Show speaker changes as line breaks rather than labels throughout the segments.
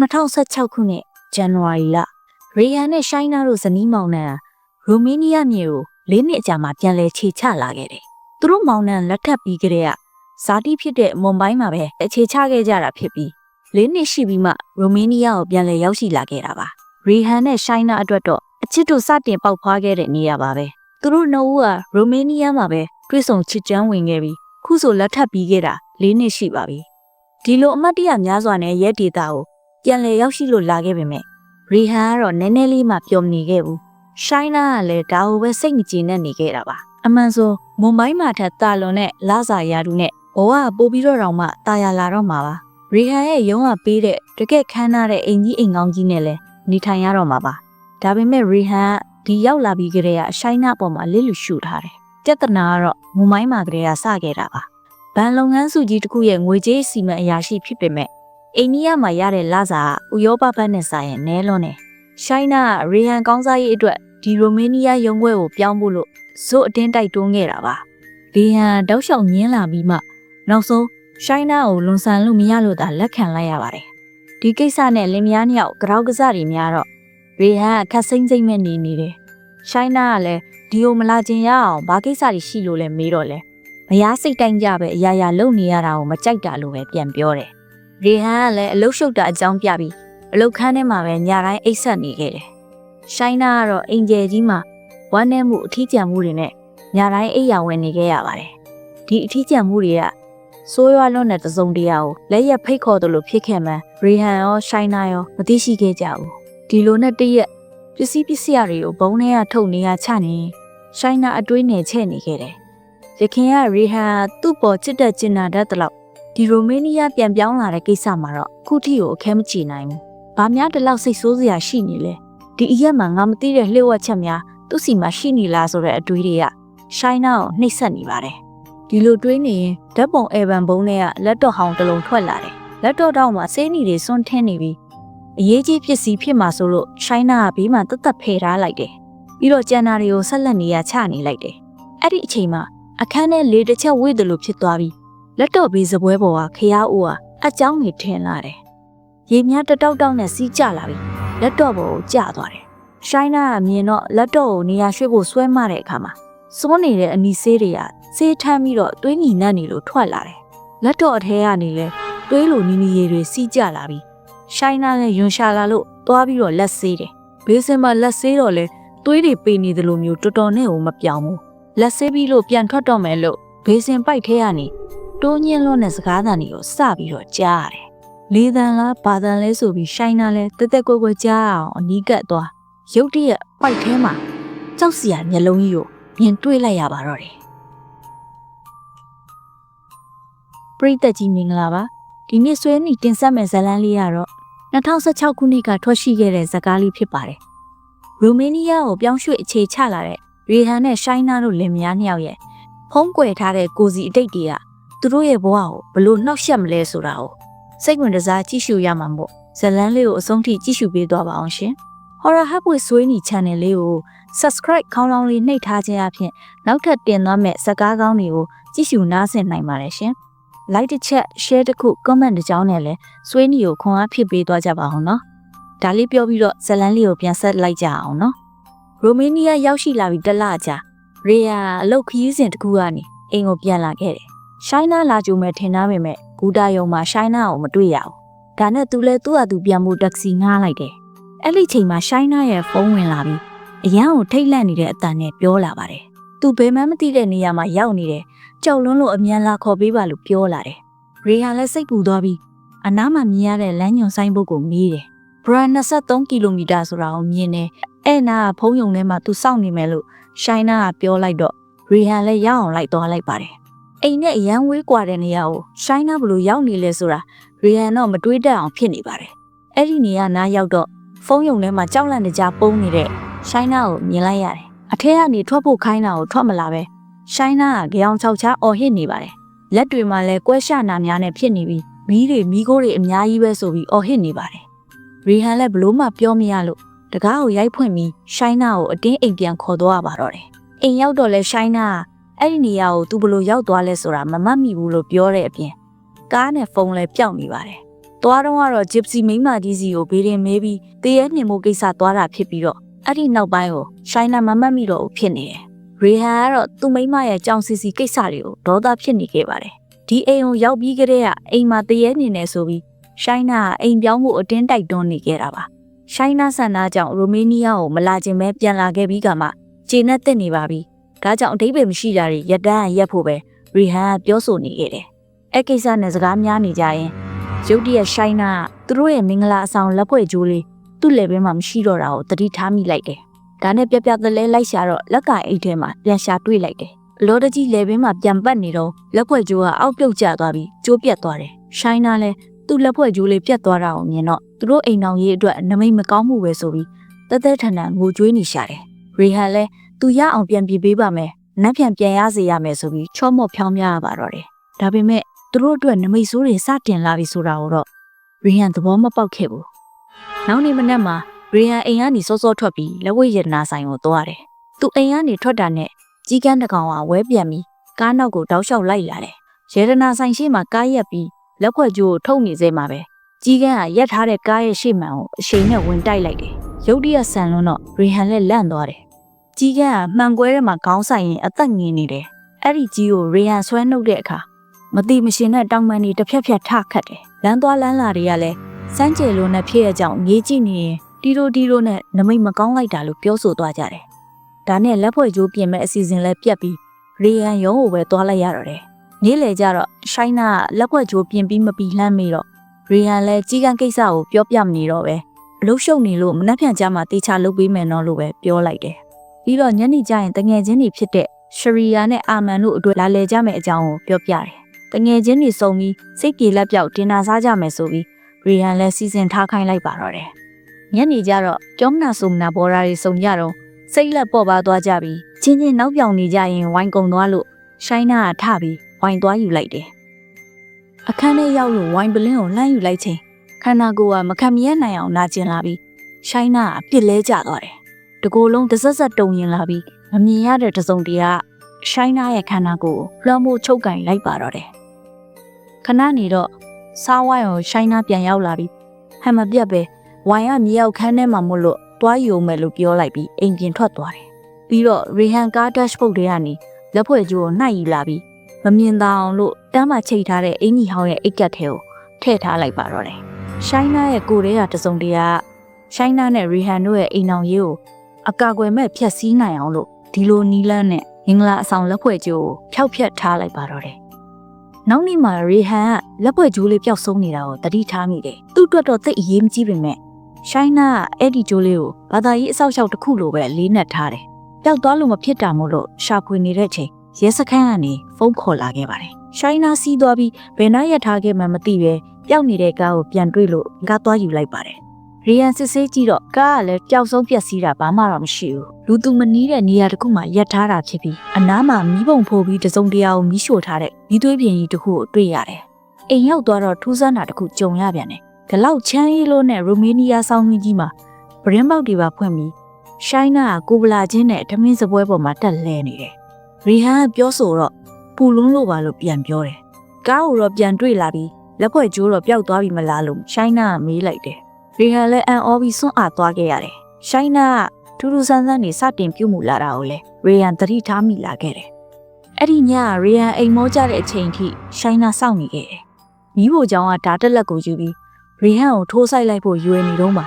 2016ခုနှစ်ဇန်နဝါရီလရေဟန်နဲ့ရှိုင်းနာတို့ဇနီးမောင်နှံရိုမေးနီးယားမြေကိုလေးနှစ်အကြာမှပြန်လည်ခြေချလာခဲ့တယ်။သူတို့မောင်နှံလက်ထပ်ပြီးကြတဲ့ကဇာတိဖြစ်တဲ့မွန်ဘိုင်းမှာပဲအခြေချခဲ့ကြတာဖြစ်ပြီးလေးနှစ်ရှိပြီးမှရိုမေးနီးယားကိုပြန်လည်ရောက်ရှိလာခဲ့တာပါ။ရေဟန်နဲ့ရှိုင်းနာအတွက်တော့အချစ်တို့စတင်ပေါက်ဖွားခဲ့တဲ့နေရာပါပဲ။သူတို့နှစ်ဦးကရိုမေးနီးယားမှာပဲတွေ့ဆုံချစ်ချမ်းဝင်ခဲ့ပြီးခုဆိုလက်ထပ်ပြီးခဲ့တာလေးနှစ်ရှိပါပြီ။ဒီလိုအမတ်တရများစွာနဲ့ရဲဒေတာကို ပြန်လည်ရောက်ရှိလို့လာခဲ့ပေမဲ့ရီဟန်ကတော့နည်းနည်းလေးမှပျော်မနေခဲ့ဘူးရှိုင်းနာကလည်းဒါကိုပဲစိတ်မကြည်နဲ့နေခဲ့တာပါအမှန်ဆိုမွန်ဘိုင်းမှာထက်တာလွန်နဲ့လာစာယာတူနဲ့ဘဝကပို့ပြီးတော့တောင်မှတာယာလာတော့မှာပါရီဟန်ရဲ့ရုံးကပေးတဲ့တကက်ခမ်းနားတဲ့အိမ်ကြီးအိမ်ကောင်းကြီးနဲ့လည်းနေထိုင်ရတော့မှာပါဒါပေမဲ့ရီဟန်ကဒီရောက်လာပြီးကြတဲ့ကအရှိုင်းနာပေါ်မှာလစ်လူရှူထားတယ်ပြဿနာကတော့မွန်ဘိုင်းမှာကလေးကစခဲ့တာပါဘဏ်လုပ်ငန်းစုကြီးတစ်ခုရဲ့ငွေကြေးစီမံအရာရှိဖြစ်ပေမဲ့ အိန္ဒိယမှာရတဲ့လစာကဥရောပဘက်နဲ့စာရင်နဲလွန်းတယ်။ရှိုင်းနာကရေဟန်ကောင်းစားရေးအတွက်ဒီရိုမေးနီးယားရုံးခွဲကိုပြောင်းဖို့လို့ဇို့အတင်းတိုက်တွန်းခဲ့တာပါ။ရေဟန်တောက်လျှောက်ညင်းလာပြီးမှနောက်ဆုံးရှိုင်းနာကိုလွန်ဆန်လို့မရလို့သာလက်ခံလိုက်ရပါတယ်။ဒီကိစ္စနဲ့လင်မယားနှစ်ယောက်ကြောက်ကစားတွေများတော့ရေဟန်ကခက်စိမ့်စိမ့်မဲ့နေနေတယ်။ရှိုင်းနာကလည်းဒီကိုမလာခြင်းရအောင်ဘာကိစ္စတွေရှိလို့လဲမေးတော့လဲ။မယားစိတ်တိုင်းကြပဲအရာရာလုပ်နေရတာကိုမကြိုက်တာလို့ပဲပြန်ပြောတယ်။ ရေဟန်ကလည်းအလုတ်ရှုပ်တာအကြောင်းပြပြီးအလုတ်ခန်းထဲမှာပဲညတိုင်းအိတ်ဆက်နေခဲ့တယ်။ရှိုင်းနာကတော့အင်ဂျယ်ကြီးမှာဝမ်းနဲ့မှုအထီးကျန်မှုတွေနဲ့ညတိုင်းအိတ်ရဝင်နေခဲ့ရပါတယ်။ဒီအထီးကျန်မှုတွေကစိုးရွားလွန်းတဲ့တစုံတရာကိုလက်ရက်ဖိတ်ခေါ်တယ်လို့ဖြစ်ခဲ့မှန်းရေဟန်ရောရှိုင်းနာရောမသိရှိခဲ့ကြဘူး။ဒီလိုနဲ့တရက်ပစ္စည်းပစ္စည်းတွေကိုဘုံထဲကထုတ်နေရချနေရှိုင်းနာအတွေးနဲ့ချဲ့နေခဲ့တယ်။ရခင်ကရေဟန်သူ့ပေါ်ချစ်တဲ့ကျင်နာတတ်တဲ့လောက် ဒီရိုမေးနီးယားပြန်ပြောင်းလာတဲ့ကိစ္စမှာတော့ခုထိကိုအခဲမချီနိုင်ဘူး။ဘာများဒီလောက်စိတ်ဆိုးစရာရှိနေလဲ။ဒီအရက်မှာငါမသိတဲ့လှည့်ဝက်ချက်များသူ့စီမှာရှိနေလားဆိုတဲ့အတွေးတွေကရှိုင်းနာကိုနှိပ်စက်နေပါတယ်။ဒီလိုတွေးနေရင်ဓာတ်ပုံအေဗန်ဘုံတွေကလက်တော့ဟောင်းတစ်လုံးထွက်လာတယ်။လက်တော့တောက်မှာစေးနီတွေစွန့်ထင်းနေပြီးအရေးကြီးပစ္စည်းဖြစ်မှာဆိုလို့ရှိုင်းနာကဘေးမှာတတ်တတ်ဖယ်ထားလိုက်တယ်။ပြီးတော့ကျန်နာတွေကိုဆက်လက်နေရချနေလိုက်တယ်။အဲ့ဒီအချိန်မှာအခန်းထဲလေတစ်ချက်ဝေ့တယ်လို့ဖြစ်သွားပြီး လက်တော့ဘေးစပွဲပေါ်ကခရားအိုးကအကြောင်းနေထင်လာတယ်။ရေမြတတောက်တောက်နဲ့စီးကျလာပြီးလက်တော့ပေါ်ကိုကျသွားတယ်။ရှိုင်းနာကမြင်တော့လက်တော့ကိုနေရာရွှေ့ဖို့ဆွဲမတဲ့အခါမှာစွန်းနေတဲ့အနီဆေးတွေကဆေးထမ်းပြီးတော့သွေးညီနတ်နေလို့ထွက်လာတယ်။လက်တော့အထဲကနေလဲသွေးလိုနီနီရေတွေစီးကျလာပြီးရှိုင်းနာနဲ့ယွန်ရှာလာလို့သွားပြီးတော့လက်ဆေးတယ်။ဘေးစင်မှာလက်ဆေးတော့လဲသွေးတွေပေနေသလိုမျိုးတော်တော်နဲ့ကိုမပြောင်းဘူး။လက်ဆေးပြီးလို့ပြန်ထွက်တော့မယ်လို့ဘေးစင်ပိုက်ထဲကနေ တိုးညင်းလွန်းတဲ့စကားသံတွေကိုစပြီးတော့ကြားရတယ်။လေးတန်လားဘာတန်လဲဆိုပြီးရှိုင်းနာလဲတက်တက်ကွက်ကွက်ကြားအောင်အနီးကပ်သွားရုတ်တရက်ပိုက်ထဲမှာကြောက်စရာမျက်လုံးကြီးကိုမြင်တွေ့လိုက်ရပါတော့တယ်ပရိသတ်ကြီးမင်္ဂလာပါဒီနေ့ဆွဲနီတင်ဆက်မဲ့ဇာတ်လမ်းလေးကတော့2016ခုနှစ်ကထွက်ရှိခဲ့တဲ့ဇာတ်ကားလေးဖြစ်ပါတယ်ရိုမေးနီးယားကိုပြောင်းရွှေ့အခြေချလာတဲ့ရီဟန်နဲ့ရှိုင်းနာတို့လင်မယားနှစ်ယောက်ရဲ့ဖုံးကွယ်ထားတဲ့ကိုစီအတိတ်တွေက သူတို့ရဲ့ဘဝကိုဘလို့နှောက်ယှက်မလဲဆိုတာကိုစိတ်ဝင်စားကြည့်ရှုရမှာမို့ဇာတ်လမ်းလေးကိုအဆုံးထိကြည့်ရှုပေးသွားပါအောင်ရှင် Horror Hub ဝေဆွေးနီ channel လေးကို subscribe ခေါင်းလောင်းလေးနှိပ်ထားခြင်းအပြင်နောက်ထပ်တင်သွားမဲ့ဇာတ်ကားကောင်းတွေကိုကြည့်ရှုနားဆင်နိုင်ပါတယ်ရှင်။ like တစ်ချက် share တစ်ခု comment တစ်ကြောင်းနဲ့လည်းဆွေးနီကိုခွန်အားဖြစ်ပေးသွားကြပါအောင်နော်။ဒါလေးပြောပြီးတော့ဇာတ်လမ်းလေးကိုပြန်ဆက်လိုက်ကြအောင်နော်။ရိုမေးနီးယားရောက်ရှိလာပြီးတစ်လကြာရေယာအလုတ်ခရီးစဉ်တစ်ခုကနေအိမ်ကိုပြန်လာခဲ့တယ်။ ရှိုင်းနာလာကြုံမဲ့ထင်သားပေမဲ့ဂူတာယုံမှာရှိုင်းနာကိုမတွေ့ရဘူး။ဒါနဲ့သူလည်းသူ့ဟာသူပြန်မှုတက္ကစီငှားလိုက်တယ်။အဲ့ဒီချိန်မှာရှိုင်းနာရဲ့ဖုန်းဝင်လာပြီးအရန်ကိုထိတ်လန့်နေတဲ့အတန်နဲ့ပြောလာပါတယ်။သူဘယ်မှမသိတဲ့နေရာမှာရောက်နေတယ်။ကြောက်လွန်းလို့အမြန်လာခေါ်ပေးပါလို့ပြောလာတယ်။ရေဟာလည်းစိတ်ပူသွားပြီးအနားမှာမြင်ရတဲ့လမ်းညွန်ဆိုင်ဘုတ်ကိုမေးတယ်။ဘရန်23ကီလိုမီတာဆိုတာကိုမြင်တယ်။အဲ့နာကဖုံးယုံထဲမှာသူစောင့်နေမယ်လို့ရှိုင်းနာကပြောလိုက်တော့ရေဟန်လည်းရောက်အောင်လိုက်သွားလိုက်ပါတယ်။ အိမ်နဲ့အရန်ဝေးကွာတဲ့နေရာကိုရှိုင်းနာဘလို့ရောက်နေလဲဆိုတာရေဟန်တော့မတွေးတတ်အောင်ဖြစ်နေပါတယ်။အဲ့ဒီနေရာနားရောက်တော့ဖုံးယုံထဲမှာကြောက်လန့်နေကြပုံနေတဲ့ရှိုင်းနာကိုမြင်လိုက်ရတယ်။အထက်ကနေထွက်ဖို့ခိုင်းတာကိုထွက်မလာပဲရှိုင်းနာကကြောင်ချောက်ချားအော်ဟစ်နေပါတယ်။လက်တွေမှာလည်းကွဲရှနာများနဲ့ဖြစ်နေပြီးမီးတွေမီးခိုးတွေအများကြီးပဲဆိုပြီးအော်ဟစ်နေပါတယ်။ရီဟန်လည်းဘလို့မှပြောမရလို့တကားကိုရိုက်ဖွင့်ပြီးရှိုင်းနာကိုအတင်းအိမ်ပြန်ခေါ်သွားပါတော့တယ်။အိမ်ရောက်တော့လဲရှိုင်းနာက အဲ့ဒီနေရာကိုသူဘလို့ရောက်သွားလဲဆိုတာမမှတ်မိဘူးလို့ပြောတဲ့အပြင်ကားနဲ့ဖုန်းလည်းပျောက်နေပါတယ်။သွားတော့ကတော့ဂျစ်စီမိန်းမကြီးစီကိုဘေးရင်မဲပြီးတရေနှင်မှုကိစ္စသွားတာဖြစ်ပြီးတော့အဲ့ဒီနောက်ပိုင်းကိုရှိုင်းနာမမတ်မိတော့ဘူးဖြစ်နေတယ်။ရေဟန်ကတော့သူ့မိန်းမရဲ့ကြောင်စီစီကိစ္စတွေကိုဒေါသဖြစ်နေခဲ့ပါတယ်။ဒီအိမ်ကိုရောက်ပြီးကတည်းကအိမ်မှာတရေနေနေဆိုပြီးရှိုင်းနာကအိမ်ပြောင်းမှုအတင်းတိုက်တွန်းနေခဲ့တာပါ။ရှိုင်းနာဆန္ဒကြောင့်ရိုမေးနီးယားကိုမလာခြင်းပဲပြန်လာခဲ့ပြီးကမှခြေနဲ့တက်နေပါပြီ။ ဒါကြောင့်အဓိပ္ပာယ်မရှိတာတွေရက်တန်းရက်ဖို့ပဲရီဟန်ကပြောဆိုနေခဲ့တယ်။အဲ့ကိစ္စနဲ့စကားများနေကြရင်ရုတ်တရက်ရှိုင်းနာကသူတို့ရဲ့မင်္ဂလာအဆောင်လက်ဖွဲ့ကြိုးလေးသူ့လက်ဘဲမှာမရှိတော့တာကိုသတိထားမိလိုက်တယ်။ဒါနဲ့ပြပြသလဲလိုက်ရှာတော့လက်ကင်အိတ်ထဲမှာပြန်ရှာတွေ့လိုက်တယ်။အလောတကြီးလက်ဘဲမှာပြန်ပတ်နေတော့လက်ဖွဲ့ကြိုးကအောက်ပြုတ်ကျသွားပြီးကျိုးပြတ်သွားတယ်။ရှိုင်းနာလည်းသူ့လက်ဖွဲ့ကြိုးလေးပြတ်သွားတာကိုမြင်တော့သူတို့အိမ်အောင်ရေးအတွက်နမိတ်မကောင်းမှုပဲဆိုပြီးတသက်ထန်ထန်ငိုကြွေးနေရှာတယ်။ရီဟန်လည်း သူရအောင်ပြန်ပြေးပေးပါမယ်။နက်ပြန်ပြန်ရစေရမယ်ဆိုပြီးချော့မော့ဖြောင်းပြရပါတော့တယ်။ဒါပေမဲ့သူတို့အတွက်နမိတ်ဆိုးတွေစတင်လာပြီဆိုတာကိုတော့ရီဟန်သဘောမပေါက်ခဲ့ဘူး။နောက်နေ့မနက်မှာရီဟန်အိမ်ကနေစောစောထွက်ပြီးလက်ဝဲရတနာဆိုင်ကိုသွားတယ်။သူအိမ်ကနေထွက်တာနဲ့ကြီးကန်းတစ်ကောင်ကဝဲပြန်ပြီးကားနောက်ကိုတောက်လျှောက်လိုက်လာတယ်။ရတနာဆိုင်ရှိမှကားရက်ပြီးလက်ခွက်ကြိုးကိုထုတ်နေစေမှာပဲကြီးကန်းကရက်ထားတဲ့ကားရဲ့ရှေ့မှန်ကိုအရှိန်နဲ့ဝင်တိုက်လိုက်တယ်။ရုတ်တရက်ဆန်လွန်းတော့ရီဟန်လည်းလန့်သွားတယ်။ ကြီးကန်းကမှန်ကွဲထဲမှာခေါင်းဆိုင်ရင်အသက်ငင်နေတယ်။အဲ့ဒီကြီးကိုရီဟန်ဆွဲနှုတ်တဲ့အခါမတိမရှင်တဲ့တောင်ပန်တွေတစ်ဖြက်ဖြက်ထခတ်တယ်။လမ်းသွားလမ်းလာတွေကလည်းစမ်းကြယ်လိုနဲ့ဖြစ်ရကြောင်းငေးကြည့်နေရင်တီတိုတီတိုနဲ့နမိတ်မကောင်းလိုက်တာလို့ပြောဆိုသွားကြတယ်။ဒါနဲ့လက်ဖွဲ့ကြိုးပြင်မဲ့အစီအစဉ်လည်းပြတ်ပြီးရီဟန်ရုံးကိုပဲသွားလိုက်ရတော့တယ်။နေ့လေကျတော့ရှိုင်းနာကလက်ဖွဲ့ကြိုးပြင်ပြီးမပြီးလှမ်းမိတော့ရီဟန်လည်းကြီးကန်းကိစ္စကိုပြောပြမနေတော့ပဲအလုရှုံနေလို့မနှက်ဖြန်ကြမှာတေချာလုပ်ပေးမယ်နော်လို့ပဲပြောလိုက်တယ်။ ပြီးတော့ညနေကျရင်တငယ်ချင်းတွေဖြစ်တဲ့ရှရီယာနဲ့အာမန်တို့အတွက်လာလေကြမယ်အကြောင်းကိုပြောပြတယ်။တငယ်ချင်းတွေစုံပြီးစိတ်ပြေလက်ပြောက်တင်နာစားကြမယ်ဆိုပြီးရီဟန်လည်းစီစဉ်ထားခိုင်းလိုက်ပါတော့တယ်။ညနေကျတော့ကျောင်းနာဆုံနာဘော်ရာတွေစုံကြတော့စိတ်လက်ပေါ့ပါသွားကြပြီးချင်းချင်းနောက်ပြောင်နေကြရင်ဝိုင်းကုံသွားလို့ရှိုင်းနာကထပြီးဝိုင်းသွားယူလိုက်တယ်။အခန်းထဲရောက်လို့ဝိုင်းပလင်းကိုလှမ်းယူလိုက်ချင်းခန္ဓာကိုယ်ကမခံမရနိုင်အောင်နာကျင်လာပြီးရှိုင်းနာကအပြစ်လဲကျသွားတယ်။ တကိုယ်လုံးတစ်ဆက်ဆက်တုံရင်လာပြီးမမြင်ရတဲ့တစုံတရာရှိုင်းနာရဲ့ခန္ဓာကိုယ်ကိုလွှမ်းမိုးချုပ်ကင်လိုက်ပါတော့တယ်။ခဏနေတော့စားဝိုင်းကိုရှိုင်းနာပြန်ရောက်လာပြီးဟမ်မပြတ်ပဲဝိုင်းကမြေရောက်ခန်းထဲမှာမို့လို့တွားယူမယ်လို့ပြောလိုက်ပြီးအိမ်ပြင်ထွက်သွားတယ်။ပြီးတော့ရီဟန်ကားဒက်ရှ်ဘုတ်တွေကနေလက်ဖွဲ့ကျိုးကိုနှိုက်ယူလာပြီးမမြင်သာအောင်လို့တမ်းမှချိတ်ထားတဲ့အင်ကြီးဟောင်းရဲ့အိတ်ကက်ထဲကိုထည့်ထားလိုက်ပါတော့တယ်။ရှိုင်းနာရဲ့ကိုယ်ထဲကတစုံတရာရှိုင်းနာနဲ့ရီဟန်တို့ရဲ့အိမ်အောင်ရေးကို အကာအကွယ်မဲ့ဖျက်ဆီးနိုင်အောင်လို့ဒီလိုနီလန်းနဲ့မင်္ဂလာအဆောင်လက်ဖွဲ့ကျိုးကိုဖျောက်ဖျက်ထားလိုက်ပါတော့တယ်။နောက်နေ့မှာရီဟန်ကလက်ဖွဲ့ကျိုးလေးပျောက်ဆုံးနေတာကိုတတိထားမိတယ်။သူ့အတွက်တော့သိအရေးမကြီးပေမဲ့ရှိုင်းနာကအဲ့ဒီကျိုးလေးကိုဘာသာရေးအဆောက်အအုံတစ်ခုလိုပဲလေးနက်ထားတယ်။ပျောက်သွားလို့မဖြစ်တာမို့လို့ရှာဖွေနေတဲ့ချိန်ရဲစခန်းကနေဖုန်းခေါ်လာခဲ့ပါတယ်။ရှိုင်းနာစီးသွားပြီးဘယ်နှရက်ထားခဲ့မှမသိပဲပျောက်နေတဲ့ကားကိုပြန်တွေ့လို့ကားသွားယူလိုက်ပါတယ်။ ရီယန်စစ်ဆေးကြည့်တော့ကားကလည်းပျောက်ဆုံးပျက်စီးတာဘာမှတော့မရှိဘူး။လူသူမနီးတဲ့နေရာတစ်ခုမှာရပ်ထားတာဖြစ်ပြီးအနားမှာမီးပုံဖိုးပြီးတစုံတရာကိုမီးရှို့ထားတဲ့မီးသွေးပြင်ကြီးတစ်ခုကိုတွေ့ရတယ်။အိမ်ရောက်သွားတော့ထူးဆန်းတာတစ်ခုကြုံရပြန်တယ်။ဒီလောက်ချမ်းရီလိုနဲ့ရိုမေးနီးယားဆောင်းမင်းကြီးမှာဗရင်ပေါက်တွေပါဖွင့်ပြီးရှိုင်းနာကကိုဗလာချင်းနဲ့ဓမင်းစပွဲပေါ်မှာတက်လဲနေတယ်။ရီဟန်ကပြောဆိုတော့ပူလုံးလို့ပါလို့ပြန်ပြောတယ်။ကားကိုတော့ပြန်တွေ့လာပြီးလက်ဖွဲ့ကျိုးတော့ပျောက်သွားပြီမလားလို့ရှိုင်းနာကမေးလိုက်တယ်။ ရီဟန်လည်းအန်အောပြီးစွန့်အားသွားခဲ့ရတယ်။ရှိုင်းနာကထူးထူးဆန်းဆန်းနေစတင်ပြုတ်မှုလာတာကိုလည်းရီဟန်သတိထားမိလာခဲ့တယ်။အဲ့ဒီညကရီဟန်အိမ်မောကြတဲ့အချိန်ထိရှိုင်းနာစောင့်နေခဲ့တယ်။မိဖို့ကြောင့်ကဓာတက်လက်ကိုယူပြီးရီဟန်ကိုထိုးဆိုင်လိုက်ဖို့ရွေနေတော့မှ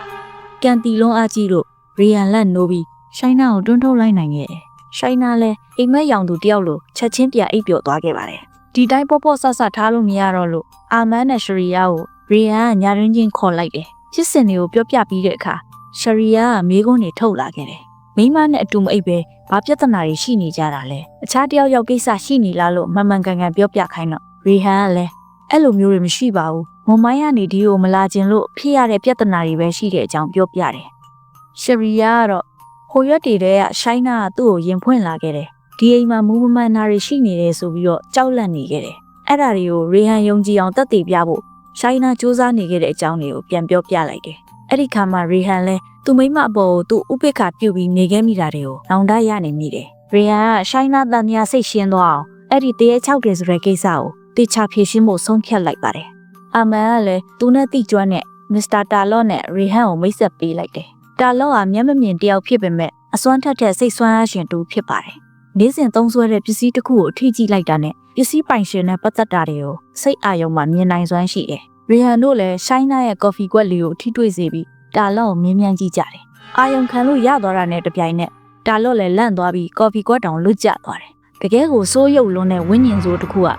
ကန်တီလုံးအားကြီးလို့ရီဟန်လက်နိုးပြီးရှိုင်းနာကိုတွန်းထုတ်လိုက်နိုင်ခဲ့တယ်။ရှိုင်းနာလည်းအိမ်မက်ရောင်သူတယောက်လိုချက်ချင်းပြအိပ်ပျော်သွားခဲ့ပါတယ်။ဒီတိုင်းပေါ့ပေါ့ဆဆထားလို့မရတော့လို့အာမန်နဲ့ရှရီယာကိုရီဟန်ကညာရင်းချင်းခေါ်လိုက်တယ်။ ဖြစ်စဉ်တွေကိုပြောပြပြီးတဲ့အခါရှရီယာကမေးခွန်းတွေထုတ်လာခဲ့တယ်။မိမနဲ့အတူမအိပ်ပဲဘာပြဿနာတွေရှိနေကြတာလဲ။အခြားတယောက်ယောက်ကိစ္စရှိနေလားလို့မှန်မှန်ကန်ကန်ပြောပြခိုင်းတော့ရီဟန်ကလည်းအဲ့လိုမျိုးတွေမရှိပါဘူး။မွန်မိုင်းကနေဒီကိုမလာခြင်းလို့ဖြစ်ရတဲ့ပြဿနာတွေပဲရှိတဲ့အကြောင်းပြောပြတယ်။ရှရီယာကတော့ဟိုရွက်တွေထဲကရှိုင်းနာကသူ့ကိုရင်ဖွင့်လာခဲ့တယ်။ဒီအိမ်မှာမူးမမှန်တာတွေရှိနေတယ်ဆိုပြီးတော့ကြောက်လန့်နေခဲ့တယ်။အဲ့ဒါတွေကိုရေဟန်ယုံကြည်အောင်တက်တည်ပြဖို့ ရှိုင်းနာစူးစမ်းနေခဲ့တဲ့အကြောင်းတွေကိုပြန်ပြောပြလိုက်တယ်။အဲ့ဒီခါမှာရေဟန်လဲသူ့မိမအပေါ်ကိုသူ့ဥပိ္ပခါပြုတ်ပြီးနေခဲ့မိတာတွေကိုနောင်တရနေမိတယ်။ရေဟန်ကရှိုင်းနာတန်မြာစိတ်ရှင်းသွားအောင်အဲ့ဒီတရေချောက်တယ်ဆိုတဲ့ကိစ္စကိုတေချာဖြေရှင်းဖို့ဆုံးဖြတ်လိုက်ပါတယ်။အာမန်ကလည်းသူနဲ့တိကျွမ်းတဲ့မစ္စတာတာလော့နဲ့ရီဟန်ကိုမိတ်ဆက်ပေးလိုက်တယ်တာလော့ကမျက်မမြင်တယောက်ဖြစ်ပေမဲ့အစွမ်းထက်တဲ့စိတ်ဆွမ်းအားရှင်တူဖြစ်ပါတယ်နေ့စဉ်သုံးစွဲတဲ့ပစ္စည်းတစ်ခုကိုထိကြည့်လိုက်တာနဲ့ ပစ္စည်းပိုင်ရှင်နဲ့ပတ်သက်တာတွေကိုစိတ်အာရုံမှာမြင်နိုင်စွမ်းရှိတယ်ရီဟန်တို့လည်းရှိုင်းနာရဲ့ကော်ဖီကွက်လေးကိုထိတွေ့စေပြီးတာလော့ကိုမြင်မြန်ကြည့်ကြတယ်အာယုံခံလို့ရသွားတာနဲ့တပြိုင်နက်တာလော့လည်းလန့်သွားပြီးကော်ဖီကွက်တောင်လွတ်ကျသွားတယ်တကယ်ကိုစိုးရုပ်လွန်းတဲ့ဝိညာဉ်ဆိုးတစ်ခုက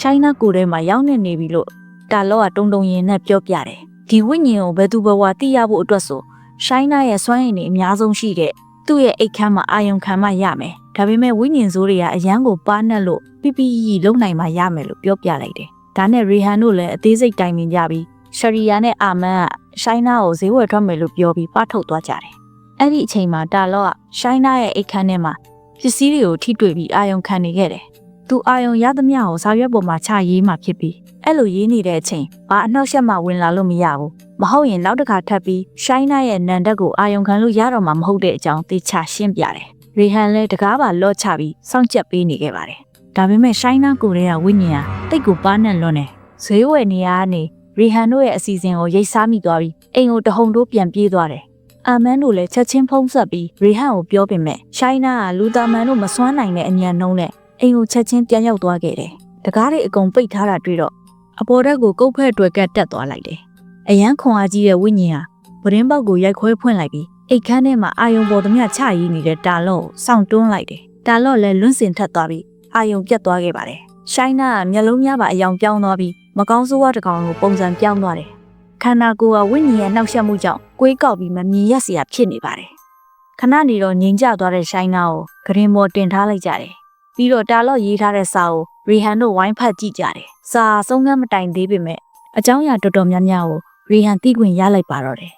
ရှိုင်းနာကိုယ်ထဲမှာရောက်နေနေပြီလို့တာလောကတုံတုံရင်နဲ့ပြောပြတယ်ဒီဝိညာဉ်ကိုဘယ်သူဘဝသိရဖို့အတွက်ဆိုရှိုင်းနာရဲ့စွမ်းရည်တွေအများဆုံးရှိတဲ့သူ့ရဲ့အိတ်ခမ်းမှာအာယုံခံမှရမယ် ဒါပေမဲ့ဝိညာဉ်ဆိုးတွေကအရန်ကိုပါနှက်လို့ပြပြကြီးလုံနိုင်မှရမယ်လို့ပြောပြလိုက်တယ်ဒါနဲ့ရီဟန်တို့လည်းအသေးစိတ်တိုင်ပင်ကြပြီးရှရီယာနဲ့အာမန်ကရှိုင်းနာကိုဈေးဝယ်ထွက်မယ်လို့ပြောပြီးပထုတ်သွားကြတယ်အဲ့ဒီအချိန်မှာတာလောကရှိုင်းနာရဲ့အိတ်ခမ်းထဲမှာပစ္စည်းတွေကိုထိတွေ့ပြီးအာယုံခံနေခဲ့တယ်သူအာယုံရသမျှကိုစာရွက်ပေါ်မှာချရေးမှဖြစ်ပြီးအဲ့လိုရေးနေတဲ့အချိန်ဘာအနှောက်အယှက်မှဝင်လာလို့မရဘူးမဟုတ်ရင်နောက်တစ်ခါထပ်ပြီးရှိုင်းနာရဲ့နန်တက်ကိုအာယုံခံလို့ရတော့မှာမဟုတ်တဲ့အကြောင်းသေချာရှင်းပြတယ် ရီဟန်လည်းတကားပါလော့ချပြီးစောင့်ကြက်ပေးနေခဲ့ပါတယ်ဒါပေမဲ့ရှိုင်းနာကိုရဲ့ဝိညာဉ်ဟာတိတ်ကိုပါနဲ့လွန်းနေဈေးဝယ်နေရကနေရီဟန်တို့ရဲ့အစီအစဉ်ကိုရိတ်စားမိသွားပြီးအိမ်ကိုတဟုန်တိုးပြန်ပြေးသွားတယ်အာမန်တို့လည်းချက်ချင်းဖုံးဆက်ပြီးရီဟန်ကိုပြောပေမဲ့ရှိုင်းနာကလူသားမန်တို့မစွမ်းနိုင်တဲ့အញ្ញံနှုံးနဲ့အိမ်ကိုချက်ချင်းပြန်ရောက်သွားခဲ့တယ်တကားတွေအကုန်ပိတ်ထားတာတွေ့တော့အပေါ်ဓာတ်ကိုကုတ်ဖက်အတွက်ကတက်သွားလိုက်တယ်။အရန်ခွန်အားကြီးတဲ့ဝိညာဉ်ဟာဗရင်ပေါက်ကိုရိုက်ခွဲဖွင့်လိုက်ပြီး အိတ်ခမ်းထဲမှာအာယုံပေါ်သမျှချရည်နေတဲ့တာလော့ကိုစောင့်တွန်းလိုက်တယ်။တာလော့လည်းလွန့်စင်ထက်သွားပြီးအာယုံပြတ်သွားခဲ့ပါတယ်။ရှိုင်းနာကမျက်လုံးများပါအယောင်ပြောင်းသွားပြီးမကောင်းဆိုးဝါးတစ်ကောင်ကိုပုံစံပြောင်းသွားတယ်။ခန္ဓာကိုယ်ကဝိညာဉ်ရဲ့နှောက်ယှက်မှုကြောင့်ကွေးကောက်ပြီးမမြင်ရစရာဖြစ်နေပါတယ်။ခဏနေတော့ငြိမ်ကျသွားတဲ့ရှိုင်းနာကိုဂရင်ပေါ်တင်ထားလိုက်ကြတယ်။ပြီးတော့တာလော့ရေးထားတဲ့စာကိုရီဟန်တို့ဝိုင်းဖတ်ကြည့်ကြတယ်။စာဆုံးကမ်းမတိုင်သေးပေမဲ့အကြောင်းအရာတော်တော်များများကိုရီဟန်သိခွင့်ရလိုက်ပါတော့တယ်။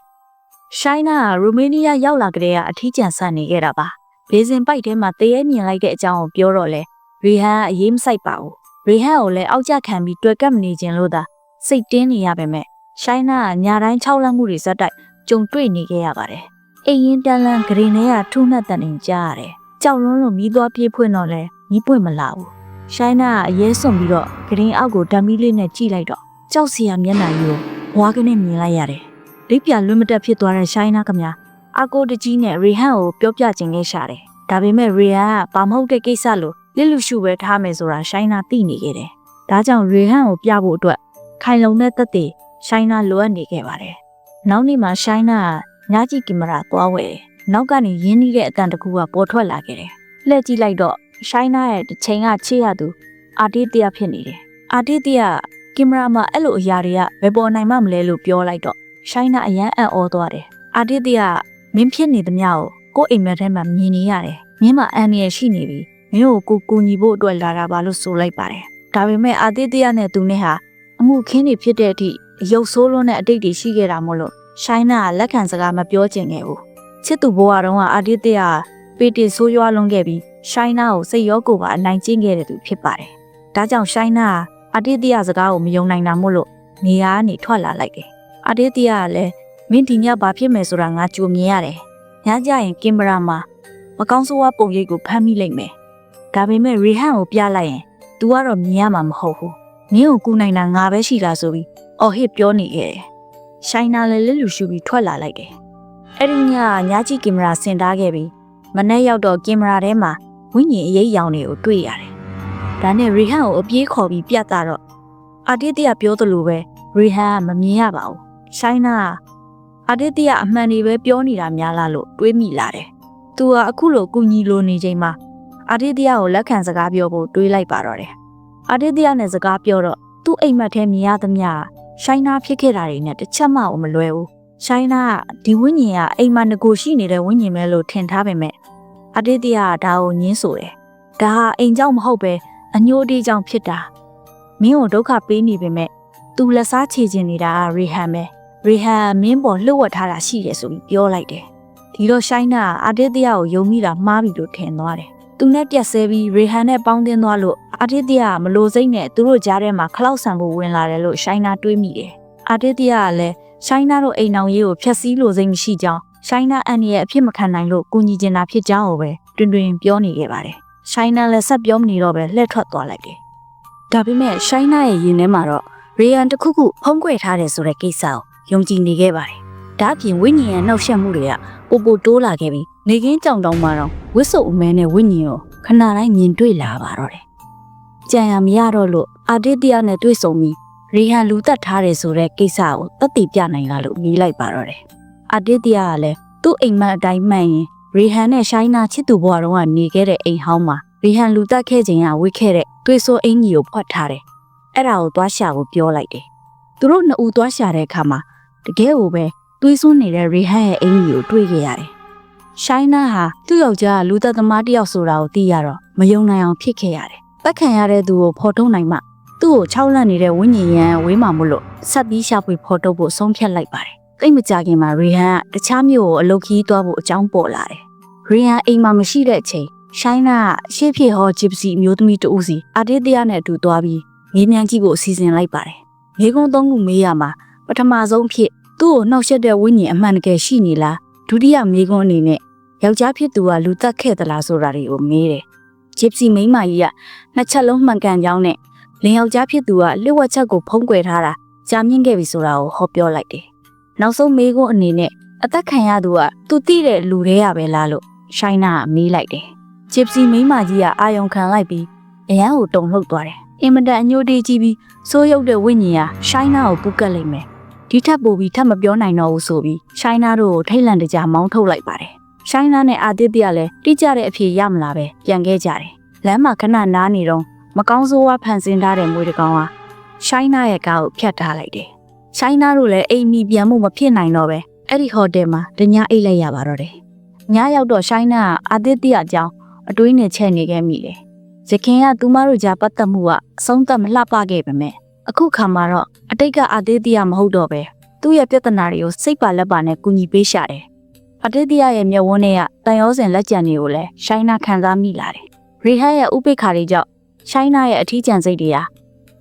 ရှိုင်းနာကရူမေးနီးယားရောက်လာကြတဲ့အထီးကျန်ဆန်နေခဲ့တာပါ။ဘေးစင်ပိုက်ထဲမှာတရေမြင်လိုက်တဲ့အကြောင်းကိုပြောတော့လေရီဟန်ကအရေးမဆိုင်ပါဘူး။ရီဟန်ကိုလည်းအောက်ကျခံပြီးတွေ့ကပ်မနေခြင်းလို့သာစိတ်တင်းနေရပေမဲ့ရှိုင်းနာကညာတိုင်းခြောက်လန့်မှုတွေဇက်တိုက်ကြုံတွေ့နေခဲ့ရပါတယ်။အိမ်ရင်တန်လန်ဂရင်ထဲကထုနှက်တန်နေကြရတယ်။ကြောက်လွန်းလို့မိသွားပြေးဖွင့်တော့လဲမိပွင့်မလာဘူး။ရှိုင်းနာကအရေးစွန်ပြီးတော့ဂရင်အောက်ကိုဓာမီလေးနဲ့ကြည့်လိုက်တော့ကြောက်စရာမျက်နှာကြီးကိုဘွားကနေမြင်လိုက်ရတယ်။ လိပ်ပြလွတ်မတက်ဖြစ်သွားတဲ့ရှိုင်းနာကများအကိုတကြီးနဲ့ရီဟန်ကိုပြောပြခြင်းခဲ့ရှာတယ်။ဒါပေမဲ့ရီဟန်ကဘာမဟုတ်တဲ့ကိစ္စလို့လစ်လူရှုပဲထားမယ်ဆိုတာရှိုင်းနာသိနေခဲ့တယ်။ဒါကြောင့်ရီဟန်ကိုပြဖို့အတွက်ခိုင်လုံတဲ့သက်သေရှိုင်းနာလိုအပ်နေခဲ့ပါတယ်။နောက်နေ့မှာရှိုင်းနာကညကြည့်ကင်မရာသွားဝယ်တယ်။နောက်ကနေရင်းနှီးတဲ့အတန်တစ်ခုကပေါ်ထွက်လာခဲ့တယ်။လှည့်ကြည့်လိုက်တော့ရှိုင်းနာရဲ့တစ်ချိန်ကချေရသူအာတီတရဖြစ်နေတယ်။အာတီတရကင်မရာမှာအဲ့လိုအရာတွေကဘယ်ပေါ်နိုင်မှမလဲလို့ပြောလိုက်တော့ ရှိုင်းနာအရန်အံ့ဩသွားတယ်။အာတီတရမင်းဖြစ်နေသမျှကိုကိုယ့်အိမ်မက်ထဲမှာမြင်နေရတယ်။မင်းမအန်ရရှိနေပြီ။မင်းကိုကိုကူညီဖို့အတွက်လာတာပါလို့ဆိုလိုက်ပါတယ်။ဒါပေမဲ့အာတီတရနဲ့သူနဲ့ဟာအမှုခင်းတွေဖြစ်တဲ့အထိရုပ်ဆိုးလွန်းတဲ့အတိတ်တွေရှိခဲ့တာမို့လို့ရှိုင်းနာကလက်ခံစကားမပြောချင်ခဲ့ဘူး။ချစ်သူဘဝတုန်းကအာတီတရပေတီဆိုးရွားလွန်ခဲ့ပြီးရှိုင်းနာကိုစိတ်ရောကိုယ်ပါအနိုင်ကျင့်ခဲ့တဲ့သူဖြစ်ပါတယ်။ဒါကြောင့်ရှိုင်းနာကအတေတရစကားကိုမယုံနိုင်တာမို့လို့နေရာကနေထွက်လာလိုက်တယ်။ အတေတရကလည်းမင်းဒီညဘာဖြစ်မယ်ဆိုတာငါကြိုမြင်ရတယ်။ညကြရင်ကင်မရာမှာမကောင်းဆိုးဝါးပုံရိပ်ကိုဖမ်းမိလိုက်မယ်။ဒါပေမဲ့ရီဟန်ကိုပြလိုက်ရင် तू ကတော့မြင်ရမှာမဟုတ်ဘူး။မင်းကိုကူနိုင်တာငါပဲရှိတာဆိုပြီးအော်ဟစ်ပြောနေခဲ့တယ်။ရှိုင်းနာလည်းလက်လူရှူပြီးထွက်လာလိုက်တယ်။အဲ့ဒီညညကြည့်ကင်မရာဆင်ထားခဲ့ပြီးမနေ့ရောက်တော့ကင်မရာထဲမှာဝိညာဉ်အရေးရောင်တွေကိုတွေ့ရတယ်။ဒါနဲ့ရီဟန်ကိုအပြေးခေါ်ပြီးပြတ်တာတော့အာတိတရပြောသလိုပဲရီဟန်ကမမြင်ရပါဘူး။ ရှိုင်းနာကအာတိတရအမှန်တွေပဲပြောနေတာများလားလို့တွေးမိလာတယ်။သူကအခုလိုကုညီလိုနေချိန်မှာအာတိတရကိုလက်ခံစကားပြောဖို့တွေးလိုက်ပါတော့တယ်။အာတိတရနဲ့စကားပြောတော့သူ့အိမ်မက်ထဲမြင်ရသမျှရှိုင်းနာဖြစ်ခဲ့တာတွေနဲ့တစ်ချက်မှမလွယ်ဘူး။ရှိုင်းနာကဒီဝိညာဉ်ကအိမ်မက်ငကိုရှိနေတဲ့ဝိညာဉ်ပဲလို့ထင်ထားပေမဲ့အတေတရကဒါကိုညင်းဆိုတယ်။ဒါဟာအိမ်ကြောင့်မဟုတ်ပဲအညိုအတေးကြောင့်ဖြစ်တာ။မင်းကိုဒုက္ခပေးနေပေမဲ့သူလက်စားချေချင်နေတာကရီဟန်ပဲ။ ရီဟန်မင်းပေါ်လှုပ်ဝက်ထားတာရှိတယ်ဆိုပြီးပြောလိုက်တယ်။ဒီတော့ရှိုင်းနာကအတေတရကိုယုံမိတာမှားပြီလို့ထင်သွားတယ်။သူနဲ့ပြက်ဆဲပြီးရီဟန်နဲ့ပေါင်းတင်သွားလို့အာတေတရကမလိုစိတ်နဲ့သူတို့ကြားထဲမှာခလောက်ဆန်ဖို့ဝင်လာတယ်လို့ရှိုင်းနာတွေးမိတယ်။အာတေတရကလည်းရှိုင်းနာတို့အိမ်အောင်ရေးကိုဖျက်ဆီးလိုစိတ်မရှိကြောင်းရှိုင်းနာအန်ရဲ့အဖြစ်မခံနိုင်လို့ကူညီချင်တာဖြစ်ကြောင်းကိုပဲတွင်တွင်ပြောနေခဲ့ပါတယ်။ရှိုင်းနာလည်းဆက်ပြောမနေတော့ပဲလှည့်ထွက်သွားလိုက်တယ်။ဒါပေမဲ့ရှိုင်းနာရဲ့ရင်ထဲမှာတော့ရရေဟန်တစ်ခုခုဖုံးကွယ်ထားတယ်ဆိုတဲ့ကိစ္စကို ယုံကြည်နေခဲ့ပါတယ်။ဒါအပြင်ဝိညာဉ်ရဲ့နှောက်ယှက်မှုတွေကပိုပိုတိုးလာခဲ့ပြီးနေကင်းကြောင်တောင်မှာတော့ဝစ်စုပ်အမဲနဲ့ဝိညာဉ်ကိုခဏတိုင်းမြင်တွေ့လာပါတော့တယ်။ကြံရမရတော့လို့အာတိတျာနဲ့တွေ့ဆုံပြီးရေဟန်လူတက်ထားတယ်ဆိုတဲ့ကိစ္စကိုသက်တည်ပြနိုင်လားလို့မြည်လိုက်ပါတော့တယ်။အာတိတျာကလည်းသူ့အိမ်မက်အတိုင်းမှန်ရင်ရေဟန်နဲ့ရှိုင်းနာချစ်သူဘွားတော်ကနေခဲ့တဲ့အိမ်ဟောင်းမှာရေဟန်လူတက်ခဲ့ခြင်းကဝိခဲ့တဲ့တွေ့ဆိုအင်ကြီးကိုဖွက်ထားတယ်။အဲ့ဒါကိုသွားရှာကိုပြောလိုက်တယ်။သူတို့နှစ်ဦးသွားရှာတဲ့အခါမှာ တကယ်ကိုပဲတွေးစွန်းနေတဲ့ရေဟန်ရဲ့အင်ကြီးကိုတွေ့ခဲ့ရတယ်။ရှိုင်းနာဟာသူ့ယောက်ျားကလူသက်သမားတစ်ယောက်ဆိုတာကိုသိရတော့မယုံနိုင်အောင်ဖြစ်ခဲ့ရတယ်။တက်ခံရတဲ့သူကိုဖော်ထုတ်နိုင်မှသူ့ကိုခြောက်လန့်နေတဲ့ဝိညာဉ်ရန်ဝေးမှာမို့လို့ဆက်ပြီးရှာဖွေဖော်ထုတ်ဖို့ဆုံးဖြတ်လိုက်ပါတယ်။တိတ်မကြခင်မှာရေဟန်ကတခြားမြို့ကိုအလုပ်ကြီးသွားဖို့အကြောင်းပေါ်လာတယ်။ရေဟန်အိမ်မှာမရှိတဲ့အချိန်ရှိုင်းနာကရှေ့ဖြစ်ဟောဂျစ်ပစီအမျိုးသမီးတဦးစီအာတေးတရားနဲ့အတူသွားပြီးငေးမြန်းကြည့်ဖို့အစီအစဉ်လိုက်ပါတယ်။မိကုန်းသုံးခုမေးရမှာ ပထမဆုံးဖြစ်သူ့ကိုနှောက်ယှက်တဲ့ဝိညာဉ်အမှန်တကယ်ရှိနေလားဒုတိယမိကုန်းအနေနဲ့ယောက်ျားဖြစ်သူကလူတက်ခဲ့သလားဆိုတာတွေကိုမေးတယ်။ဂျစ်ပစီမိန်းမကြီးကနှစ်ချက်လုံးမှန်ကန်ကြောင်းနဲ့လင်ယောက်ျားဖြစ်သူကလျှို့ဝှက်ချက်ကိုဖုံးကွယ်ထားတာကြာမြင့်ခဲ့ပြီဆိုတာကိုဟောပြောလိုက်တယ်။နောက်ဆုံးမိကုန်းအနေနဲ့အသက်ခံရသူကသူတိတဲ့လူတွေရပဲလားလို့ရှိုင်းနာကမေးလိုက်တယ်။ဂျစ်ပစီမိန်းမကြီးကအာယုံခံလိုက်ပြီးအရန်ကိုတုံလှုပ်သွားတယ်။အင်မတန်အညိုတေးကြီးပြီးစိုးရုပ်တဲ့ဝိညာဉ်ဟာရှိုင်းနာကိုပူကတ်လိုက်မယ်။ ဒီထက်ပိုပြီးထပ်မပြောနိုင်တော့ဘူးဆိုပြီးရှိုင်းနာတို့ကိုထိတ်လန့်တကြားမောင်းထုတ်လိုက်ပါတယ်။ရှိုင်းနာနဲ့အာတစ်တရလည်းတိကျတဲ့အဖြေရမလာပဲပြန်ခဲ့ကြတယ်။လမ်းမှာခဏနားနေတော့မကောင်းဆိုးဝါးဖန်ဆင်းထားတဲ့မွေးတကောင်ဟာရှိုင်းနာရဲ့ကားကိုဖျက်ထားလိုက်တယ်။ရှိုင်းနာတို့လည်းအိမ်မီပြန်မှုမဖြစ်နိုင်တော့ပဲအဲ့ဒီဟိုတယ်မှာတညအိတ်လိုက်ရပါတော့တယ်။ညရောက်တော့ရှိုင်းနာကအာတစ်တရအကြောင်းအတွေးနဲ့ချက်နေခဲ့မိတယ်။ရခင်ကသူမတို့ကြားပတ်သက်မှုကအဆုံးသတ်မလှပခဲ့ပေမဲ့ အခုခါမှာတော့အတိတ်ကအာသေးတိယမဟုတ်တော့ပဲသူ့ရဲ့ပြဿနာတွေကိုစိတ်ပါလက်ပါနဲ့ကူညီပေးရှာတယ်။အာသေးတိယရဲ့မျက်ဝန်းထဲကတန်ရောစင်လက်ကျန်တွေကိုလည်းရှိုင်းနာခံစားမိလာတယ်။ရီဟန်ရဲ့ဥပိ္ပခါတွေကြောင့်ရှိုင်းနာရဲ့အထီးကျန်စိတ်တွေဟာ